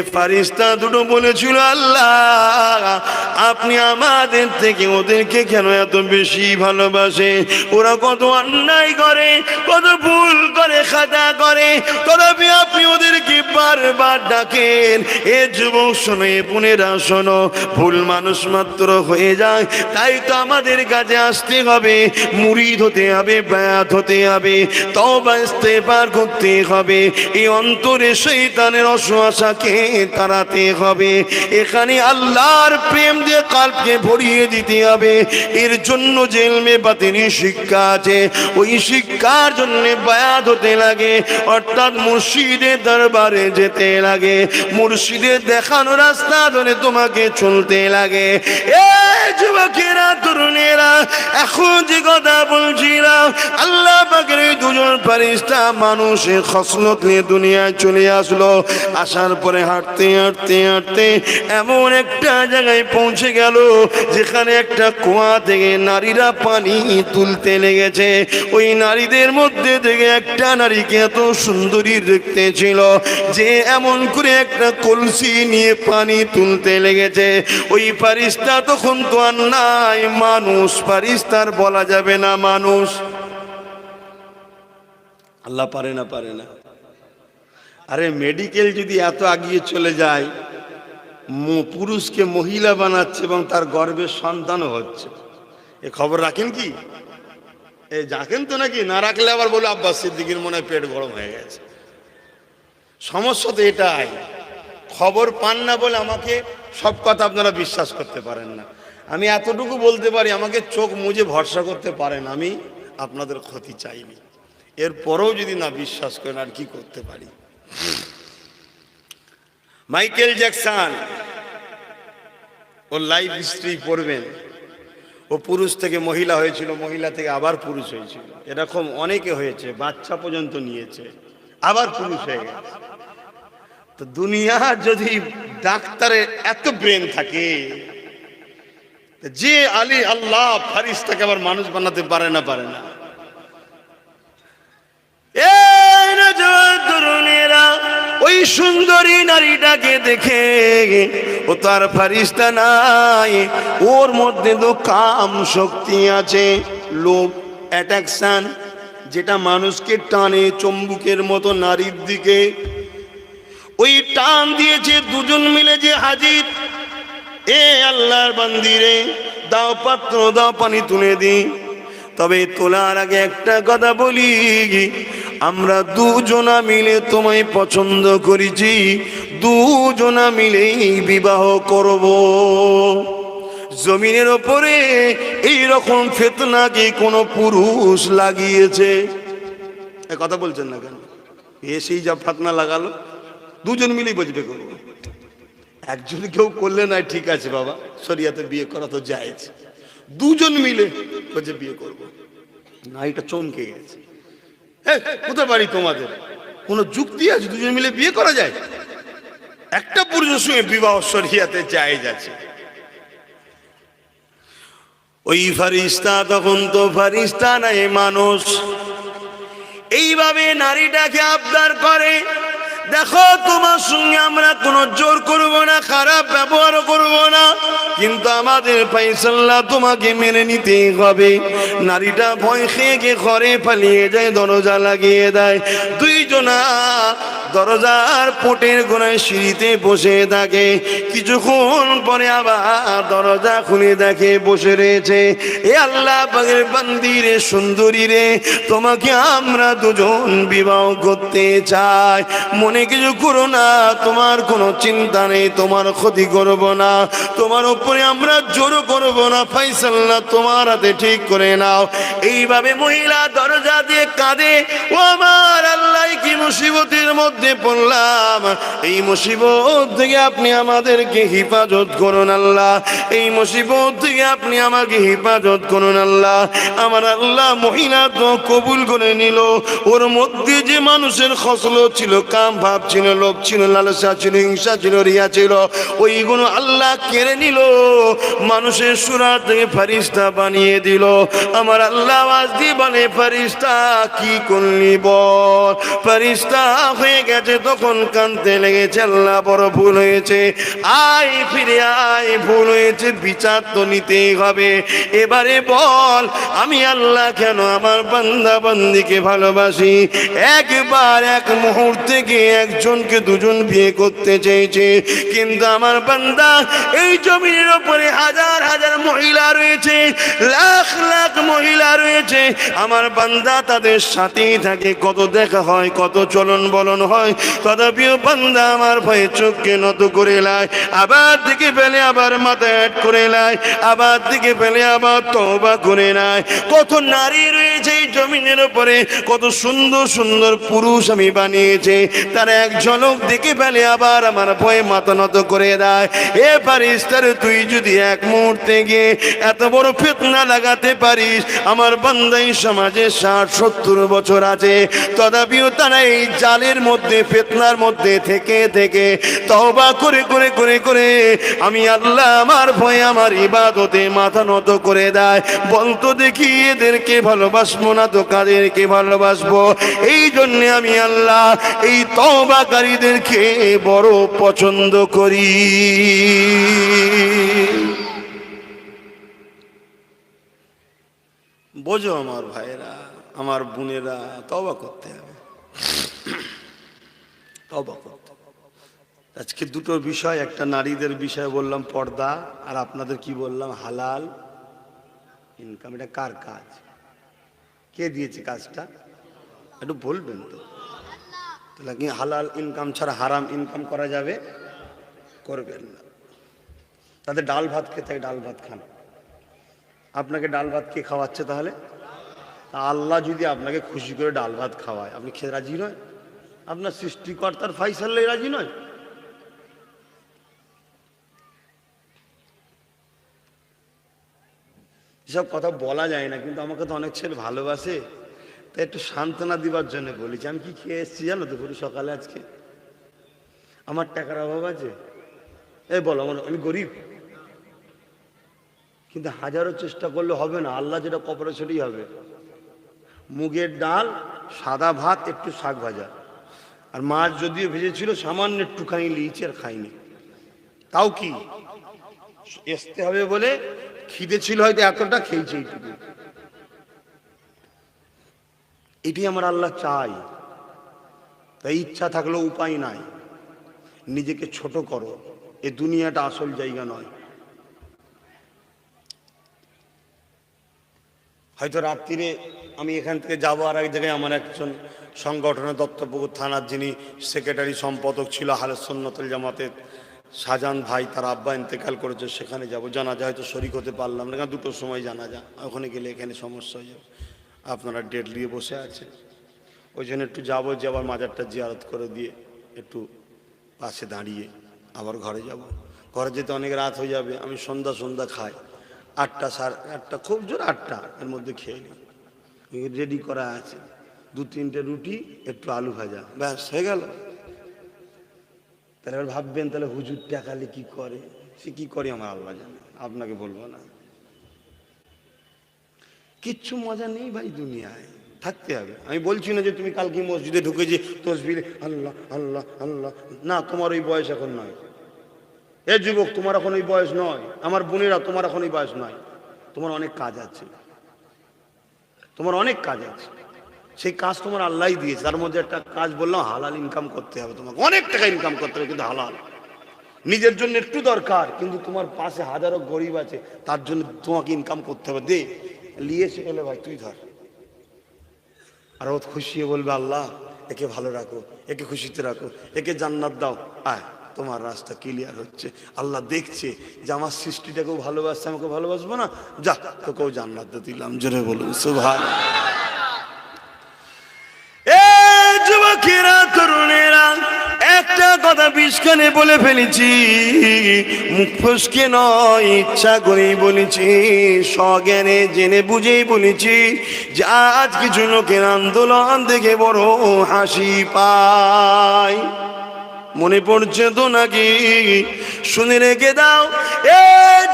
ফারিস্তা দুটো বলেছিল, আল্লাহ, আপনি আমাদের থেকে ওদেরকে কেন এত বেশি ভালোবাসে ওরা কত অন্যায় করে, কত ভুল করে, খাতা করে। তথাপি আপনি ওদেরকে বারবার ডাকেন। এ যুবক, শোনো, এ পুনেরা শোনো, ভুল মানুষ মাত্র হয়ে যায়। তাই তো আমাদের কাছে আসতে হবে। মুড়িদ হতে হবে, ব্যাত হতে হবে। তবা ইস্তেফার করতে হবে। এই অন্তরে শৈতানের অসুয়াশাকে তাড়াতে হবে। এখানে আল্লাহর প্রেম দিয়ে কালকে ভরিয়ে দিতে হবে, এর জন্য জেলমে শিক্ষা আছে, ওই শিক্ষার জন্য হতে লাগে। অর্থাৎ দরবারে যেতে লাগে। দেখানো রাস্তা ধরে তোমাকে চলতে লাগে। এ যুবকেরা, তরুণেরা, এখন যে কথা বলছিলাম, আল্লাহ দুজন মানুষের খসলত নিয়ে দুনিয়ায় চলে আসলো। আসার পরে হাঁটতে হাঁটতে হাঁটতে এমন একটা জায়গায় পৌঁছে গেল যেখানে একটা কুয়া থেকে নারীরা পানি তুলতে লেগেছে। ওই নারীদের মধ্যে থেকে একটা নারীকে এত সুন্দরী দেখতে ছিল যে এমন করে একটা কলসি নিয়ে পানি তুলতে লেগেছে। ওই ফারিস্তা তখন তো আর নাই, মানুষ ফারিস্তার বলা যাবে না মানুষ। আল্লাহ পারে না পারে না। আরে মেডিকেল যদি এত আগিয়ে চলে যায় পুরুষকে মহিলা বানাচ্ছে এবং তার গর্বের সন্তানও হচ্ছে। এ খবর রাখেন কি? এ রাখেন তো নাকি? না রাখলে আবার বলে আব্বাস সিদ্দিকির মনে পেট গরম হয়ে গেছে। সমস্যা তো এটাই। খবর পান না বলে আমাকে সব কথা আপনারা বিশ্বাস করতে পারেন না। আমি এতটুকু বলতে পারি, আমাকে চোখ মুজে ভরসা করতে পারেন, আমি আপনাদের ক্ষতি চাইনি। এরপরেও যদি না বিশ্বাস করেন, আর কি করতে পারি? মাইকেল জ্যাকসন ও লাইফ হিস্ট্রি পড়বেন। ও পুরুষ থেকে মহিলা হয়েছিল, মহিলা থেকে আবার পুরুষ হয়েছিল। এরকম অনেকে হয়েছে, বাচ্চা পর্যন্ত নিয়েছে, আবার পুরুষ হয়ে গেছে। তো দুনিয়া যদি ডাক্তারের এত ব্রেন থাকে যে আলী আল্লাহ ফারিস্তাকে আবার মানুষ বানাতে পারে না পারে না। এই ওই সুন্দরী নারীটাকে দেখে ও তার ফারিস্তা নাই। ওর মধ্যে তো কাম শক্তি আছে। লোভ অ্যাট্রাকশন যেটা মানুষকে টানে চম্বুকের মতো নারীর দিকে। ওই টান দিয়েছে দুজন মিলে যে হাজির। এ আল্লাহর বান্দিরে, দাও পাত্র, দাও পানি তুলে দিই তবে তোলার আগে একটা কথা বলি আমরা দুজনা মিলে তোমায় পছন্দ করেছি। দুজনা মিলেই বিবাহ করব। জমিনের ওপরে এই রকম ফেতনাকে কোনো পুরুষ লাগিয়েছে? কথা বলছেন না কেন? এসেই যা ফাতনা লাগালো, দুজন মিলেই বুঝবে করব একজন কেউ করলে না, ঠিক আছে বাবা শরিয়াতে বিয়ে করা তো যায়। দুজন মিলে বলছে বিয়ে করব। না এটা চমকে গেছে। কোথায় বাড়ি তোমাদের? কোনো যুক্তি আছে? দুজন মিলে বিয়ে করা যায়? একটা পুরুষের সঙ্গে বিবাহ শরিয়াতে জায়েজ আছে ওই ফারিস্তা তখন তো ফারিস্তা নাই, মানুষ। এইভাবে নারীটাকে আবদার করে, দেখো, তোমার সঙ্গে আমরা কোনো জোর করব না, খারাপ ব্যবহার করব না। কিন্তু আমাদের ফাইসাল্লাহ তোমাকে মেনে নিতেই হবে। নারীটা ভয় খেয়ে গিয়ে ঘরে পালিয়ে যায়, দরজা লাগিয়ে দেয়। দুইজনা দরজার পোটের গোড়ায় সিঁড়িতে বসে থাকে। কিছুক্ষণ পরে আবার দরজা খুলে দেখে বসে রয়েছে। এ আল্লাহ পাগের বান্দিরে সুন্দরী রে, তোমাকে আমরা দুজন বিবাহ করতে চাই। মনে কিছু করো না, তোমার কোনো চিন্তা নেই, তোমার ক্ষতি করব না। তোমার উপরে আমরা জোর করব না ফাইসাল্লাহ তোমার হাতে ঠিক করে নাও। এইভাবে মহিলা দরজা দিয়ে কাঁদে, ও আমার মুসিবতের মধ্যে পড়লাম। এই মুসিবত থেকে আপনি আমাদেরকে হেফাজত করুন আল্লাহ। এই মুসিবত থেকে আপনি আমাকে হেফাজত করুন আল্লাহ। আমার আল্লাহ মহিলা তো কবুল করে নিল। ওর মধ্যে যে মানুষের খসল ছিল, কাম ভাব ছিল, লোভ ছিল, লালসা ছিল, হিংসা ছিল, রিয়া ছিল, ওইগুলো আল্লাহ কেড়ে নিল। মানুষের সুরা থেকে ফারিস্তা বানিয়ে দিল। আমার আল্লাহ আজ দিয়ে বলে ফারিস্তা কি করলি বল? ফারিস্তা হয়ে গেছে, তখন কানতে লেগেছে, আল্লাহ বড় ভুল হয়েছে। আয় ফিরে আয়, ভুল হয়েছে, বিচার তো নিতেই হবে। এবারে বল, আমি আল্লাহ কেন আমার বান্দা বান্দিকে ভালোবাসি? একবার এক মুহূর্তে গিয়ে একজনকে দুজন বিয়ে করতে চেয়েছে। কিন্তু আমার বান্দা, এই জমির ওপরে হাজার হাজার মহিলা রয়েছে, লাখ লাখ মহিলা রয়েছে। আমার বান্দা তাদের সাথেই থাকে, কত দেখা হয়, কত চলন বলন হয়। তথাপিও বান্দা আমার ভয়ে চোখকে নত করে লায় আবার দিকে ফেলে আবার মাথা অ্যাড করে লায় আবার দিকে ফেলে আবার তবা করে নেয়। কত নারী রয়েছে জমিনের উপরে, কত সুন্দর সুন্দর পুরুষ আমি বানিয়েছে। তারা এক ঝলক দেখে ফেলে আবার আমার ভয়ে মাথা নত করে দেয়। এ পারিস তার তুই যদি এক মুহূর্তে গিয়ে এত বড় ফেতনা লাগাতে পারিস, আমার বান্দাই সমাজে ষাট, সত্তর বছর আছে। তথাপিও তারা জালের মধ্যে, ফেতনার মধ্যে থেকে থেকে তওবা করে করে করে করে আমি আল্লাহ আমার ভয়ে আমার ইবাদতে মাথা নত করে দেয়। বলতো দেখি এদেরকে ভালোবাসবো না তো কাদেরকে ভালোবাসবো? এই জন্যে আমি আল্লাহ এই তবাকারীদেরকে বড় পছন্দ করি। বোঝো আমার ভাইরা আমার বোনেরা তবা করতে হবে। আজকে দুটো বিষয় একটা নারীদের বিষয় বললাম পর্দা আর আপনাদের কি বললাম হালাল ইনকাম এটা কার কাজ? কে দিয়েছে কাজটা? একটু বলবেন তো। তাহলে হালাল ইনকাম ছাড়া হারাম ইনকাম করা যাবে? করবেন না। তাদের ডাল ভাত খেতে হয়, ডাল ভাত খান। আপনাকে ডাল ভাত কে খাওয়াচ্ছে তাহলে? আল্লাহ যদি আপনাকে খুশি করে ডাল ভাত খাওয়ায় আপনি খেয়ে রাজি নয়? আপনার সৃষ্টিকর্তার ফাইসাল্লাই রাজি নয়? এসব কথা বলা যায় না, কিন্তু আমাকে তো অনেক ছেলে ভালোবাসে, তাই একটু সান্ত্বনা দিবার জন্য বলেছি। আমি কি খেয়ে এসেছি জানো দুপুরে সকালে আজকে? আমার টাকার অভাব আছে। এই বলো, আমার আমি গরিব। কিন্তু হাজারো চেষ্টা করলে হবে না, আল্লাহ যেটা কপালে সেটাই হবে। মুগের ডাল, সাদা ভাত, একটু শাক ভাজা। আর মাছ যদিও ভেজেছিল, সামান্য একটুখানি লিয়েছি আর খাইনি। তাও কি? আসতে হবে বলে খিদে ছিল হয়তো এতটা, খেয়েছে এটি আমার আল্লাহ চাই তাই ইচ্ছা থাকলেও উপায় নাই। নিজেকে ছোট করো। এ দুনিয়াটা আসল জায়গা নয়। হয়তো রাত্রিরে আমি এখান থেকে যাব আর এক জায়গায় আমার একজন সংগঠনের দত্তপুকুর থানার যিনি সেক্রেটারি সম্পাদক ছিল হালে সন্ন্যতল জামাতের শাহজাহান ভাই, তার আব্বা ইন্তেকাল করেছে, সেখানে যাব। জানাজা হয়তো শরিক হতে পারলাম না, কারণ দুটোর সময় জানাজা। ওখানে গেলে এখানে সমস্যা হয়ে যাবে। আপনারা ডেট নিয়ে বসে আছে ওই জন্য একটু যাব, যে আবার মাজারটা জিয়ারত করে দিয়ে একটু পাশে দাঁড়িয়ে আবার ঘরে যাব। ঘরে যেতে অনেক রাত হয়ে যাবে, আমি সন্ধ্যা সন্ধ্যা খাই। আটটা সাড়ে আটটা, খুব জোর আটটা, এর মধ্যে খেয়ে নিই। রেডি করা আছে। দু তিনটে রুটি, একটু আলু ভাজা। ব্যাস, হয়ে গেল। তাহলে এবার ভাববেন, তাহলে হুজুর টাকালে কি করে? সে কি করে আমার আল্লাহ জানে? আপনাকে বলব না। কিচ্ছু মজা নেই ভাই দুনিয়ায়। থাকতে হবে। আমি বলছি না যে তুমি কালকে মসজিদে ঢুকেছি তসবির আল্লাহ আল্লাহ আল্লাহ। না, তোমার ওই বয়স এখন নয়। এ যুবক, তোমার এখন ওই বয়স নয়। আমার বোনেরা, তোমার এখন ওই বয়স নয়। তোমার অনেক কাজ আছে। তোমার অনেক কাজ আছে। সেই কাজ তোমার আল্লাহই দিয়েছে। তার মধ্যে একটা কাজ বললাম, হালাল ইনকাম করতে হবে তোমাকে। অনেক টাকা ইনকাম করতে হবে, কিন্তু হালাল। নিজের জন্য একটু দরকার, কিন্তু তোমার পাশে হাজারো গরিব আছে, তার জন্য তোমাকে ইনকাম করতে হবে। দে এসে গেলে ভাই, তুই ধর। আর ও খুশি বলবে, আল্লাহ, একে ভালো রাখো, একে খুশিতে রাখো, একে জান্নাত দাও। আয়, তোমার রাস্তা ক্লিয়ার হচ্ছে। আল্লাহ দেখছে যে আমার সৃষ্টিটাকেও ভালোবাসছে আমাকে ভালোবাসবো না। যা, তোকেও জান্নাত দিলাম। জোরে বলুন সুভান এ যুবকেরা তরুণেরা, একটা কথা বিষখানে বলে ফেলেছি, মুখ ফসকে নয়, ইচ্ছা করেই বলেছি সজ্ঞানে জেনে বুঝেই বলেছি যে আজ কিছু লোকের আন্দোলন দেখে বড় হাসি পায়। মনে পড়ছে তো নাকি? শুনে রেখে দাও। এ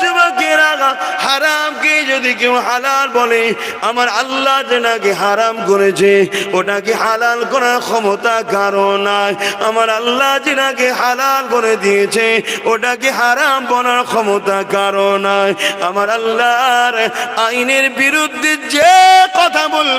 যুবকেরা হারামকে যদি কেউ হালাল বলে, আমার আল্লাহ যেটাকে হারাম করেছে ওটাকে হালাল করার ক্ষমতা কারও নাই? আমার আল্লাহ যেটাকে হালাল করে দিয়েছে ওটাকে হারাম বলার ক্ষমতা কারও নাই? আমার আল্লাহর আইনের বিরুদ্ধে যে কথা বলবে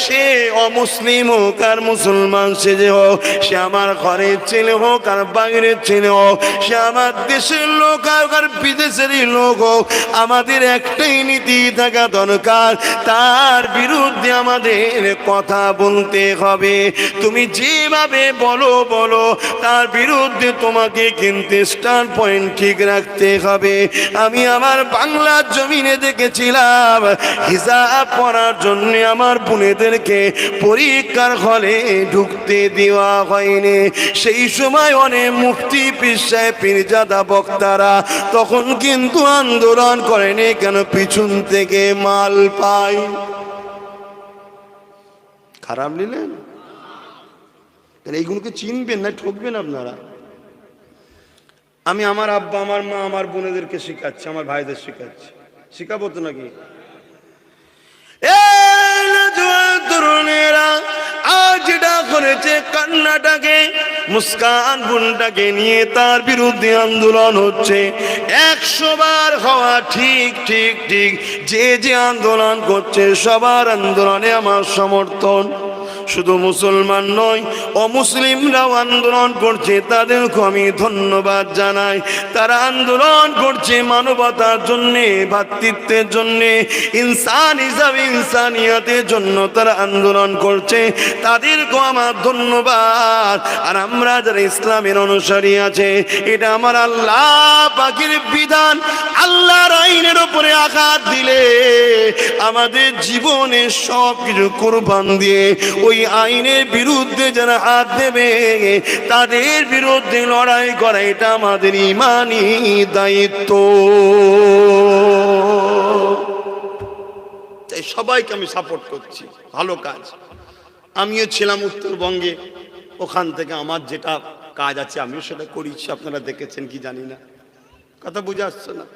সে অমুসলিম হোক আর মুসলমান সে যে হোক, সে আমার ঘরের ছেলে হোক আর বাইরের ছেলে হোক, সে আমার দেশের লোক আর বিদেশেরই লোক হোক, আমাদের একটাই নীতি থাকা দরকার। তার বিরুদ্ধে আমাদের কথা বলতে হবে। তুমি যেভাবে বলো বলো। তার বিরুদ্ধে তোমাকে কিন্তু স্টার পয়েন্ট ঠিক রাখতে হবে। আমি আমার বাংলার জমিনে দেখেছিলাম হিসাব করার জন্য আমার বোনেদেরকে পরীক্ষার হলে ঢুকতে দেওয়া হয়নি। সেই সময় অনেক মুক্তি পিসায় পীরজাদা বক্তারা তখন কিন্তু আন্দোলন করেনি, কেন পিছন থেকে মাল পায়? খারাপ নিলেন? এইগুলোকে চিনবেন না, ঠকবেন আপনারা। আমি আমার আব্বা, আমার মা, আমার বোনেদেরকে শেখাচ্ছি, আমার ভাইদের শেখাচ্ছি। শেখাবো তো নাকি? মুস্কান নিয়ে তার বিরুদ্ধে আন্দোলন হচ্ছে। একশো বার হওয়া ঠিক ঠিক ঠিক। যে যে আন্দোলন করছে, সবার আন্দোলনে আমার সমর্থন। শুধু মুসলমান নয়, অমুসলিমরাও আন্দোলন করছে তাদেরকে আমি ধন্যবাদ জানাই। তারা আন্দোলন করছে মানবতার জন্যে, ভাতৃত্বের জন্যে, ইনসান হিসাবে ইনসানিয়তের জন্য তারা আন্দোলন করছে। তাদেরকেও আমার ধন্যবাদ। আর আমরা যারা ইসলামের অনুসারী আছে, এটা আমার আল্লাহ পাখির বিধান। আল্লাহর আইনের উপরে আঘাত দিলে আমাদের জীবনে সব কিছু কোরবান দিয়ে ওই আইনের বিরুদ্ধে যারা হাত দেবে, তাদের বিরুদ্ধে লড়াই করা এটা আমাদের ইমানি দায়িত্ব। তাই সবাইকে আমি সাপোর্ট করছি, ভালো কাজ। আমিও ছিলাম উত্তরবঙ্গে, ওখান থেকে আমার যেটা কাজ আছে আমিও সেটা করেছি, আপনারা দেখেছেন কি জানি না। কথা বুঝে আসছে না।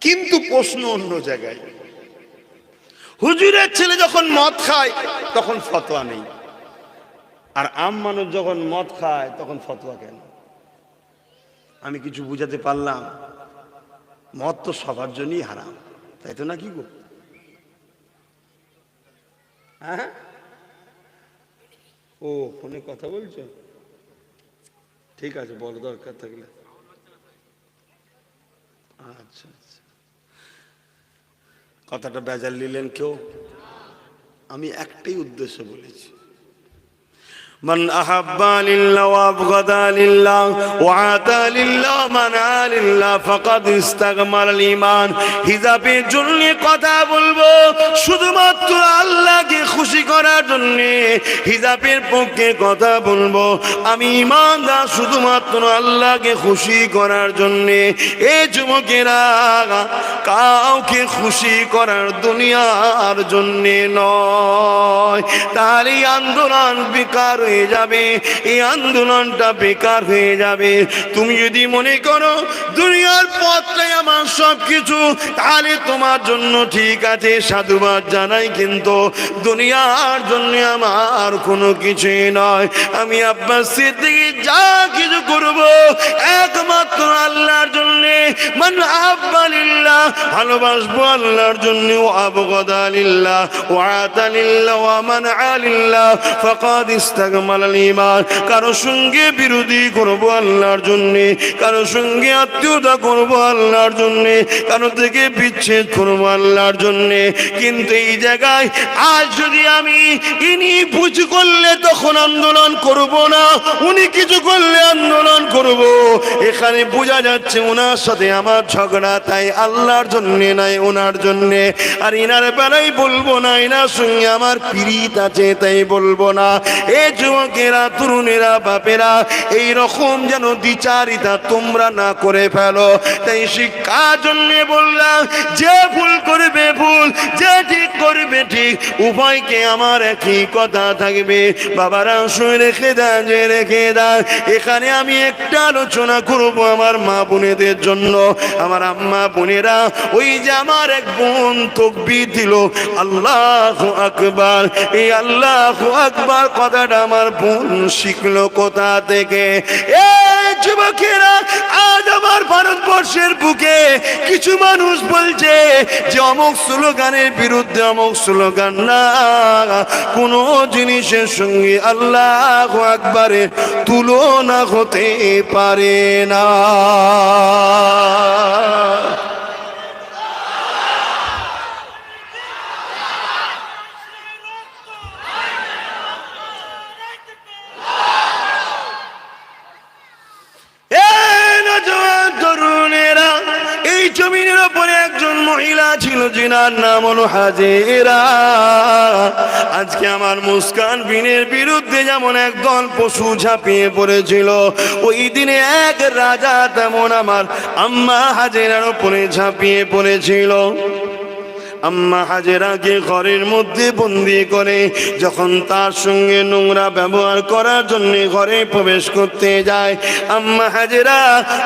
কিন্তু প্রশ্ন অন্য জায়গায়। হুজুরের ছেলে যখন মদ খায়, তখন ফতোয়া নেই। আর আম মানুষ যখন মদ খায়, তখন ফতোয়া কেন? আমি কিছু বুঝাতে পারলাম। মদ তো সবার জন্যই হারাম, তাই তো নাকি গো? হ্যাঁ? ও, ফোনে কথা বলছো? ঠিক আছে, বড় দরকার থাকলে। আচ্ছা আচ্ছা। কথাটা বেজাল নিলেন কেউ? আমি একটাই উদ্দেশ্য বলেছি। من أحب لله وأبغض لله وعطى لله منع لله فقد استكمل الإيمان হিজাবের জন্য কথা বলবো শুধুমাত্র আল্লাহকে খুশি করার জন্য হিজাবের পক্ষে কথা বলবো আমি ইমানদার শুধুমাত্র আল্লাহকে খুশি করার জন্য এই যুবকেরা কাউকে খুশি করার দুনিয়ার জন্য নয় তার এই আন্দোলন বেকার হয়ে যাবে। এই আন্দোলনটা বেকার হয়ে যাবে। তুমি যদি মনে করো দুনিয়ার পথটাই আমার সব কিছু তাহলে তোমার জন্য ঠিক আছে, সাধুবাদ জানাই কিন্তু দুনিয়ার জন্য আমার কোনো কিছুই নয়। আমি আব্বাস সিদ্দিকি যা কিছু করব, একমাত্র আল্লাহর জন্য। মান আব্বালিল্লাহ ভালোবাসবো আল্লাহর জন্য। ও আবগদালিল্লাহ ও আতালিল্লাহ ও মান আলিল্লাহ ফাকাদ কারও সঙ্গে বিরোধী করব আল্লাহর জন্য, কারও সঙ্গে আত্মীয়তা করব আল্লাহর জন্য, কারও থেকে বিচ্ছেদ করব আল্লাহর জন্য। কিন্তু এই জায়গায় আজ যদি আমি ইনি বুঝ করলে তখন আন্দোলন করব না, উনি কিছু করলে আন্দোলন করব। এখানে বোঝা যাচ্ছে ওনার সাথে আমার ঝগড়া, তাই আল্লাহর জন্য নাই ওনার জন্য। আর ইনার বেলায় বলব না এনার সঙ্গে আমার পিরিত আছে, তাই বলব না। এ যুবকেরা, তরুণেরা, বাপেরা এই রকম যেন দ্বিচারিতা তোমরা না করে ফেলো। তাই শিক্ষার জন্য বললাম, যে ভুল করবে ভুল, যে ঠিক করবে ঠিক, উভয়কে আমার একই কথা থাকবে। বাবারা শুনে রেখে দেন, যে রেখে দেন। এখানে আমি একটা আলোচনা করব আমার মা বোনেদের জন্য। আমার আম্মা বোনেরা, ওই যে আমার এক বোন তকবি দিল, আল্লাহ আকবার। এই আল্লাহ আকবার কথাটা আমার বোন শিখলো কোথা থেকে? এ যুবকেরা, আজ আমার ভারতবর্ষের বুকে কিছু মানুষ বলছে যে অমুক স্লোগানের বিরুদ্ধে অমুক স্লোগান না। কোনো জিনিসের সঙ্গে আল্লাহ আকবারে তুলনা হতে পারে না এ নজওয়ান তরুণেরা, এই জমিনের ওপরে একজন মহিলা ছিল, যিনার নাম হলো হাজেরা। আজকে আমার মুস্কান বিনের বিরুদ্ধে যেমন একদল পশু ঝাঁপিয়ে পড়েছিল, ওই দিনে এক রাজা তেমন আমার আম্মা হাজেরার ওপরে ঝাঁপিয়ে পড়েছিল। আম্মা হাজেরাকে ঘরের মধ্যে বন্দি করে, যখন তার সঙ্গে নোংরা ব্যবহার করার জন্য ঘরে প্রবেশ করতে যায়, আম্মা হাজেরা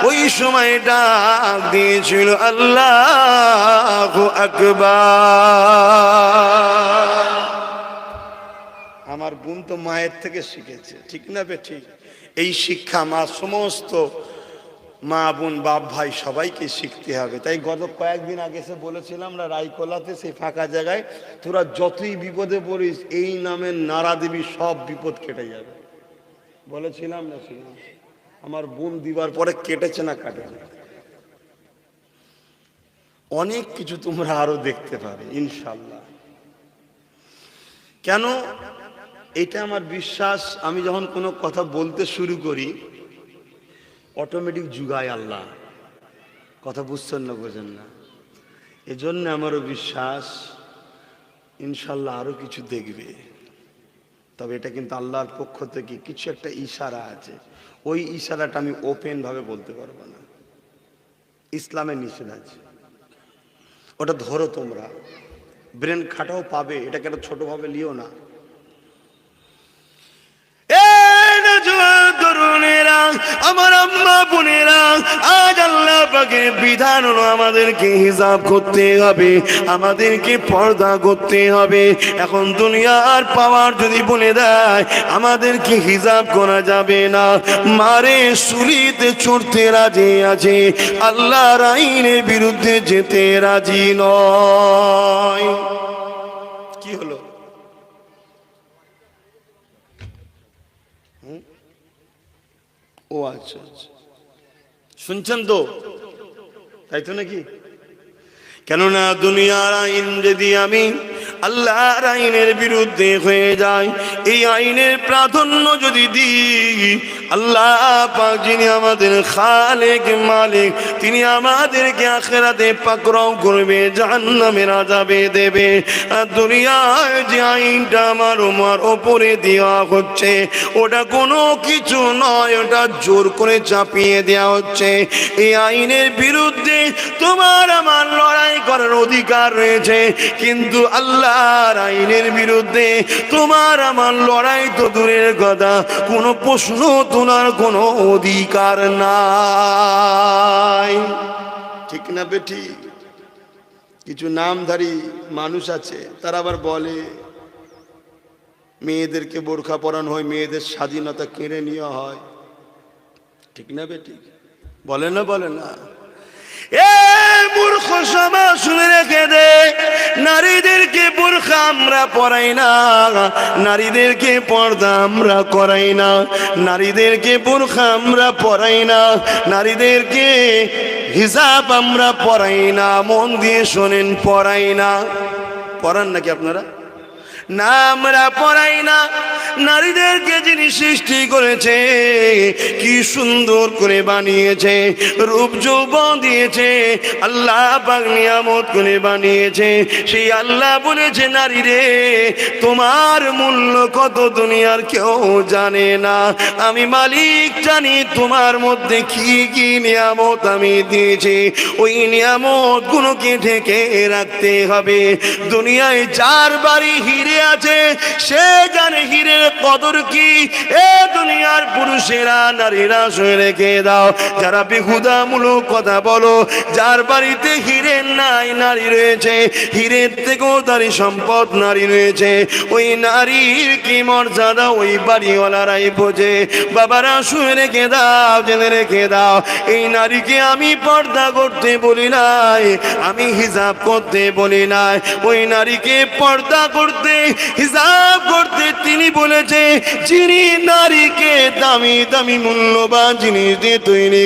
ওই সময় ডাক দিয়েছিল, আল্লাহ আমার বোন তো মায়ের থেকে শিখেছে, ঠিক না বে ঠিক? এই শিক্ষা মা সমস্ত মা, বোন, বাপ, ভাই সবাইকে শিখতে হবে। তাই গত কয়েকদিন আগে এসে বলেছিলাম না রাইকোলাতে সেই ফাঁকা জায়গায় তোরা যতই বিপদে পড়িস, এই নামের নারা দিবি, সব বিপদ কেটে যাবে। বলেছিলাম না ছিলাম আমার বোন দিবার পরে কেটেছে না কাটেছে অনেক কিছু তোমরা আরও দেখতে পাবে ইনশাল্লাহ কেন? এটা আমার বিশ্বাস, আমি যখন কোনো কথা বলতে শুরু করি অটোমেটিক যুগায় আল্লাহ। কথা বুঝছেন না, বোঝেন না। এজন্য আমারও বিশ্বাস, ইনশাল্লাহ আরও কিছু দেখবে। তবে এটা কিন্তু আল্লাহর পক্ষ থেকে কিছু একটা ইশারা আছে। ওই ইশারাটা আমি ওপেনভাবে বলতে পারব না। ইসলামের নিষেধ আছে ওটা ধরো তোমরা। ব্রেন খাটাও পাবে এটাকে একটা ছোটভাবে লিও না এই নজওয়ান তরুণেরা, আমার আম্মা বোনেরা, আজ আল্লাহ পাকের বিধান হলো আমাদেরকে হিসাব করতে হবে, আমাদেরকে পর্দা করতে হবে। এখন দুনিয়ার পাওয়ার যদি বলে দেয়, আমাদেরকে হিসাব করা যাবে না। মারে সুলিতে চড়তে রাজি আছে, আল্লাহর আইনের বিরুদ্ধে যেতে রাজি নয়। কি হলো? ও আচ্ছা আচ্ছা। শুনছেন তো? তাই তো নাকি? কেননা দুনিয়ার আইন যদি আমি আল্লাহর আইনের বিরুদ্ধে হয়ে যায় এই আইনের প্রাধান্য যদি দিই আল্লাহ পাক যিনি আমাদের খালেক মালিক, তিনি আমাদেরকে আখেরাতে পাকড়াও করবে, জাহান্নামের আযাবে দেবে। আর দুনিয়ায় যে আইনটা আমার উমার ওপরে দেওয়া হচ্ছে, ওটা কোনো কিছু নয়, ওটা জোর করে চাপিয়ে দেওয়া হচ্ছে। এই আইনের বিরুদ্ধে তোমার আমার লড়াই করার অধিকার রয়েছে, কিন্তু আল্লাহর আইনের বিরুদ্ধে তোমার আমার লড়াই তো দূরের কথা, কোনো প্রশ্ন তোলার কোনো অধিকার নাই। ঠিক না বেটি কিছু নামধারী মানুষ আছে, তারা আবার বলে, মেয়েদেরকে বোরখা পরানো হয়, মেয়েদের স্বাধীনতা কেড়ে নেওয়া হয়। ঠিক না বেটি বলে না বলে না। এ মূর্খ সমাজ শুনে রেখে দে, নারীদেরকে বোরখা আমরা পড়াই না, নারীদেরকে পর্দা আমরা করাই না, নারীদেরকে বোরখা আমরা পরাই না, নারীদেরকে হিসাব আমরা পরাই না, মন দিয়ে শোনেন, পড়াই না। পড়ান নাকি আপনারা? না আমরা পড়াই না, নারীদেরকে যিনি সৃষ্টি করেছে, কি সুন্দর করে বানিয়েছে, রূপ যৌবন দিয়েছে, আল্লাহ পাক নিয়ামত করে বানিয়েছে। সেই আল্লাহ বলেছে নারী রে তোমার মূল্য কত দুনিয়ার কেউ জানে না। আমি মালিক জানি তোমার মধ্যে কি কি নিয়ামত আমি দিয়েছি। ওই নিয়ামত গুলোকে ঢেকে রাখতে হবে। দুনিয়ায় চার বাড়ি হিরে আছে, সে জানে হীরের কদর কি। এ দুনিয়ার পুরুষেরা, নারীরা শুয়ে রেখে দাও। যারা বেহুদামূলক কথা বলো, যার বাড়িতে হিরের নাই, নারী রয়েছে। হীরের থেকেও তারই সম্পদ নারী রয়েছে। ওই নারীর কি মর্যাদা, ওই বাড়িওয়ালারাই বোঝে। বাবারা শুয়ে রেখে দাও, জেনে রেখে দাও। এই নারীকে আমি পর্দা করতে বলি নাই, আমি হিসাব করতে বলি নাই। ওই নারীকে পর্দা করতে হিসাব করতে তিনি বলেছে যিনি নারীকে দামি দামি মূল্যবান জিনিস দিয়ে তৈরি